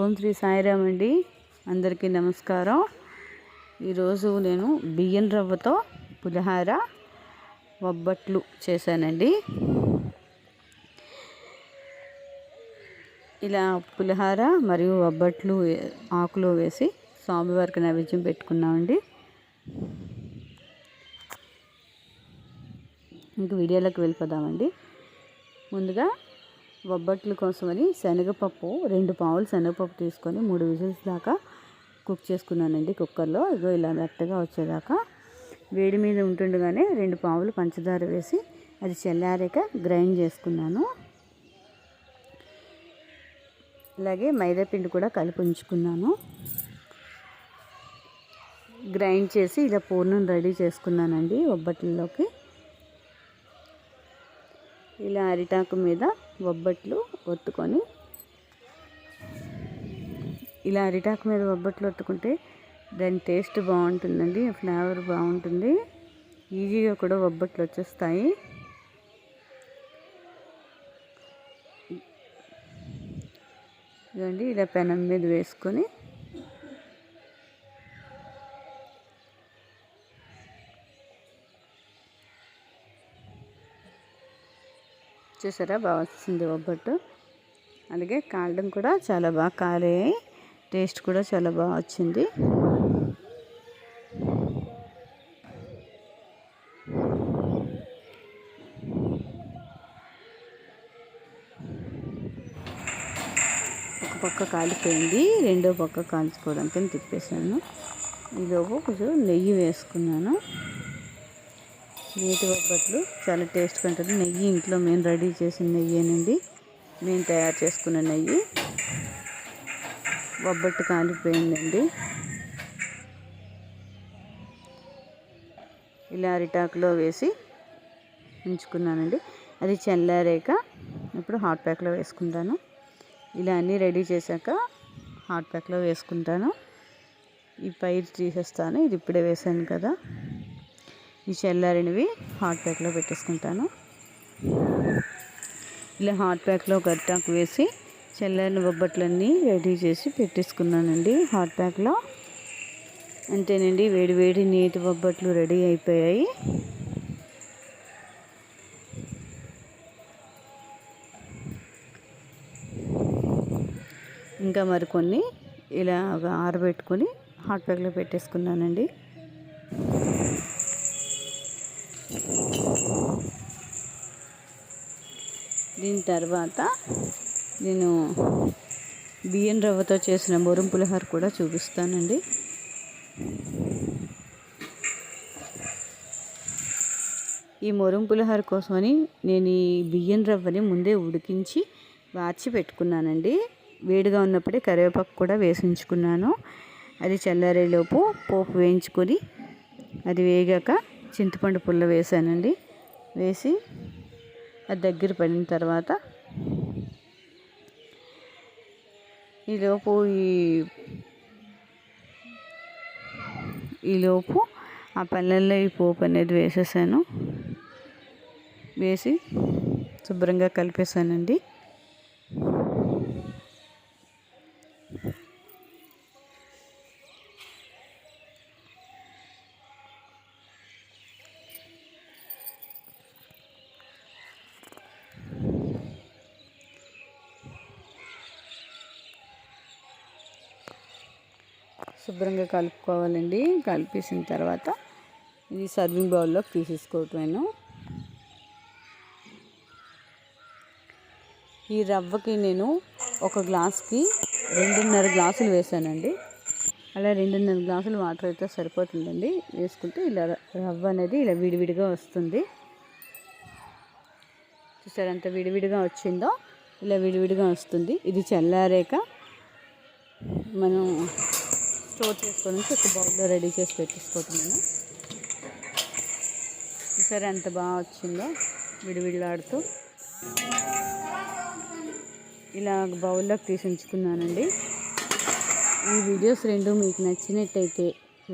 ఓం శ్రీ సాయిరామ్ అండి. అందరికీ నమస్కారం. ఈరోజు నేను బియ్యం రవ్వతో పులిహార వబ్బట్లు చేశానండి. ఇలా పులిహార మరియు వబ్బట్లు ఆకులో వేసి స్వామివారికి నైవేద్యం పెట్టుకున్నామండి. ఇంక వీడియోలోకి వెళ్ళిపోదామండి. ముందుగా బొబ్బట్ల కోసమని శనగపప్పు రెండు పావులు శనగపప్పు తీసుకొని మూడు విజిల్స్ దాకా కుక్ చేసుకున్నానండి కుక్కర్లో. ఇగో ఇలా మెత్తగా వచ్చేదాకా వేడి మీద ఉంటుండగానే రెండు పావులు పంచదార వేసి అది చల్లారాక గ్రైండ్ చేసుకున్నాను. అలాగే మైదాపిండి కూడా కలిపి ఉంచుకున్నాను. గ్రైండ్ చేసి ఇలా పూర్ణం రెడీ చేసుకున్నానండి ఒబ్బట్లలోకి ఇలా అరిటాకు మీద బొబ్బట్లు ఒత్తుకొని ఇలా అరిటాకు మీద బొబ్బట్లు ఒత్తుకుంటే దాని టేస్ట్ బాగుంటుందండి ఫ్లేవర్ బాగుంటుంది. ఈజీగా కూడా బొబ్బట్లు వచ్చేస్తాయి. ఇదండి ఇలా పెనం మీద వేసుకొని చూసారా? బాగా వచ్చింది ఒబ్బట్టు. అలాగే కాలడం కూడా చాలా బాగా కాలాయి టేస్ట్ కూడా చాలా బాగా వచ్చింది. ఒక పక్క కాలిపోయింది. రెండో పక్క కాల్చుకోవడానికి తిప్పేసాను ఈలోపు కొంచెం నెయ్యి వేసుకున్నాను. నేతి బొబ్బట్లు చాలా టేస్ట్గా ఉంటుంది. నెయ్యి ఇంట్లో మేము రెడీ చేసిన నెయ్యేనండి మేము తయారు చేసుకున్న నెయ్యి. బొబ్బట్టు కాలిపోయిందండి. ఇలా అరిటాకులో వేసి ఉంచుకున్నానండి. అది చల్లారాక ఇప్పుడు హాట్ ప్యాక్లో వేసుకుంటాను. ఇలా అన్నీ రెడీ చేశాక హాట్ ప్యాక్లో వేసుకుంటాను. ఈ పైరు తీసేస్తాను. ఇది ఇప్పుడే వేసాను కదా. ఈ చల్లారినవి హాట్ ప్యాక్లో పెట్టేసుకుంటాను. ఇలా హాట్ ప్యాక్లో గట్టాకు వేసి చల్లారిన బొబ్బట్లన్నీ రెడీ చేసి పెట్టేసుకున్నానండి హాట్ ప్యాక్లో. అంతేనండి వేడి వేడి నీటి బొబ్బట్లు రెడీ అయిపోయాయి. ఇంకా మరికొన్ని ఇలా ఆరబెట్టుకొని హాట్ ప్యాక్లో పెట్టేసుకున్నానండి. దీని తర్వాత నేను బియ్యం రవ్వతో చేసిన మొరం పులిహోర కూడా చూపిస్తానండి. ఈ మొరం పులిహోర కోసమని నేను ఈ బియ్యం రవ్వని ముందే ఉడికించి వార్చి పెట్టుకున్నానండి. వేడిగా ఉన్నప్పుడే కరివేపాకు కూడా వేసించుకున్నాను. అది చల్లారేలోపు పోపు వేయించుకొని అది వేగాక చింతపండు పుల్ల వేసానండి. వేసి అది దగ్గర పడిన తర్వాత ఈలోపు ఈ ఈలోపు ఆ పల్లెల్లో ఈ పోపు అనేది వేసేసాను. వేసి శుభ్రంగా కలిపేసానండి. శుభ్రంగా కలుపుకోవాలండి. కలిపేసిన తర్వాత ఇది సర్వింగ్ బౌల్లోకి తీసేసుకోవటమేను ఈ రవ్వకి నేను ఒక గ్లాస్కి రెండున్నర గ్లాసులు వేసానండి. అలా రెండున్నర గ్లాసులు వాటర్ అయితే సరిపోతుందండి. వేసుకుంటే ఇలా రవ్వ అనేది ఇలా విడివిడిగా వస్తుంది. చూసారు ఎంత విడివిడిగా వచ్చిందో? ఇలా విడివిడిగా వస్తుంది. ఇది చల్లారాక మనం స్టోర్ చేసుకొని ఒక బౌల్లో రెడీ చేసి పెట్టేసుకోవటం సరే ఎంత బాగా వచ్చిందో విడివిడిలాడుతూ. ఇలా బౌల్లోకి తీసి ఉంచుకున్నానండి. ఈ వీడియోస్ రెండు మీకు నచ్చినట్టయితే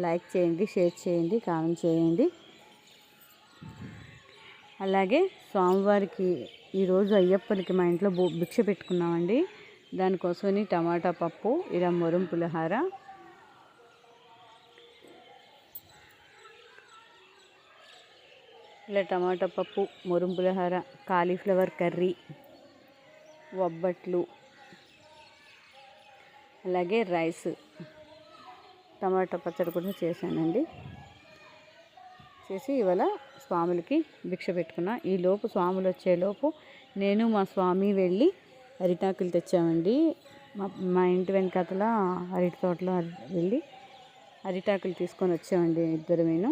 లైక్ చేయండి షేర్ చేయండి కామెంట్ చేయండి. అలాగే స్వామివారికి ఈరోజు అయ్యప్పనికి మా ఇంట్లో భిక్ష పెట్టుకున్నామండి. దానికోసమని టమాటా పప్పు ఇలా మొరం పులిహార ఇలా టమాటా పప్పు మొరం పులిహార కాలీఫ్లవర్ కర్రీ వబ్బట్లు అలాగే రైస్. టమాటా పచ్చడి కూడా చేశానండి. చేసి ఇవాళ స్వాములకి భిక్ష పెట్టుకున్నా. ఈ లోపు స్వాములు వచ్చేలోపు నేను మా స్వామి వెళ్ళి అరిటాకులు తెచ్చామండి. మా మా ఇంటి వెనకాతల అరటి తోటలో వెళ్ళి అరిటాకులు తీసుకొని వచ్చామండి ఇద్దరమేను.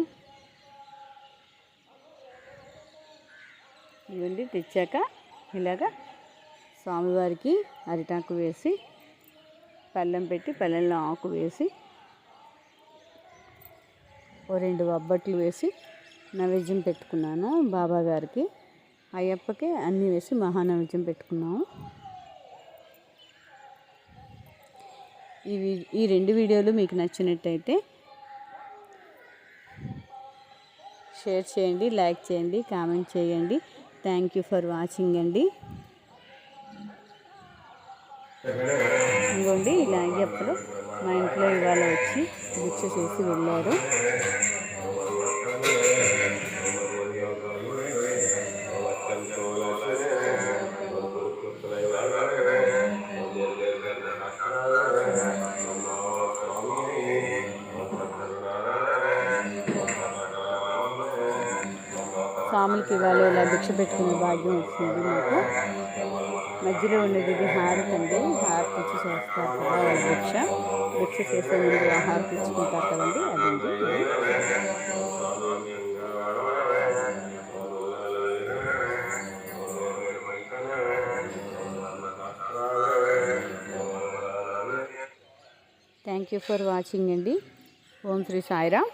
ఇవ్వండి తెచ్చాక ఇలాగా స్వామివారికి అరిటాకు వేసి పళ్ళెం పెట్టి పళ్ళెంలో ఆకు వేసి ఓ రెండు బొబ్బట్లు వేసి నైవేద్యం పెట్టుకున్నాను బాబా గారికి. అయ్యప్పకి అన్నీ వేసి మహానైవేద్యం పెట్టుకున్నాము. ఈ ఈ రెండు వీడియోలు మీకు నచ్చినట్టయితే షేర్ చేయండి లైక్ చేయండి కామెంట్ చేయండి. థ్యాంక్ యూ ఫర్ వాచింగ్ అండి. ఇంకోండి ఇలా అయ్యప్పుడు మా ఇంట్లో ఇవాళ వచ్చి బుచ్చ చేసి వెళ్ళారు. స్వాములకి ఇవాళ ఇలా భిక్ష పెట్టుకునే భాగ్యం వచ్చింది నాకు మధ్యలో ఉండేది ఇది హారతి అండి. హారతి ఇచ్చి చేస్తారు కదా వాళ్ళ భిక్ష. భిక్ష చేసే ముందు హారతి ఇచ్చుకుంటారు కదండి అదండి. థ్యాంక్ యూ ఫర్ వాచింగ్ అండి. ఓం శ్రీ సాయిరామ్.